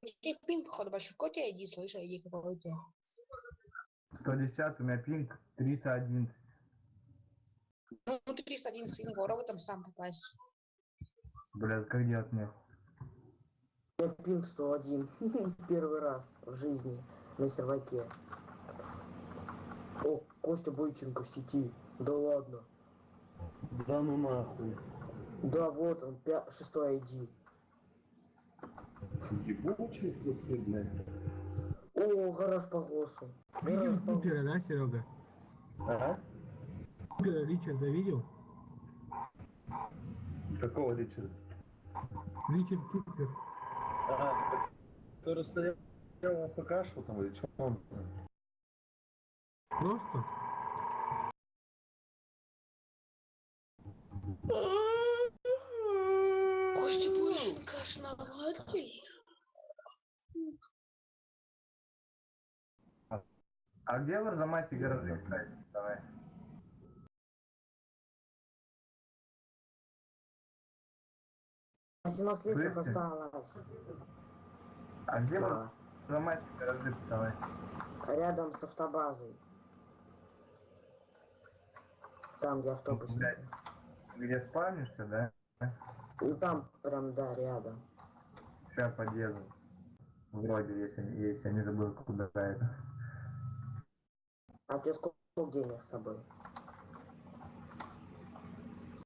Ты пин, походу, большой. Какой у тебя ID, слышь, ID какой у тебя? 110, у меня пинг 311. Ну, 311 пин, попробуй там сам попасть. Блядь, как делать мне? Меня пинг 101. Первый раз в жизни на серваке. О, Костя Бойченко в сети. Да ладно. Да ну нахуй. Да, вот он, пя- шестой ID. Ебучие трусы, блядь. О, гараж по голосу. Видел Купера, да, Серега? Ага. Купера Ричарда видел? Какого Ричарда? Ричард Купер. Ага. Который стоял на ПКшку там или что он? Просто? Костя Бущенко, основатель. А где в Арзамасе гаражи, кстати? Давай. А 17 литров Слышите? осталось. А где в Да. Арзамасе гаражи, давай? Рядом с автобазой. Там, где автобус. Где спавнишься, да? Ну там прям, да, рядом. Сейчас подъеду. Вроде, если, если я не забыл, куда это. А тебе сколько денег с собой?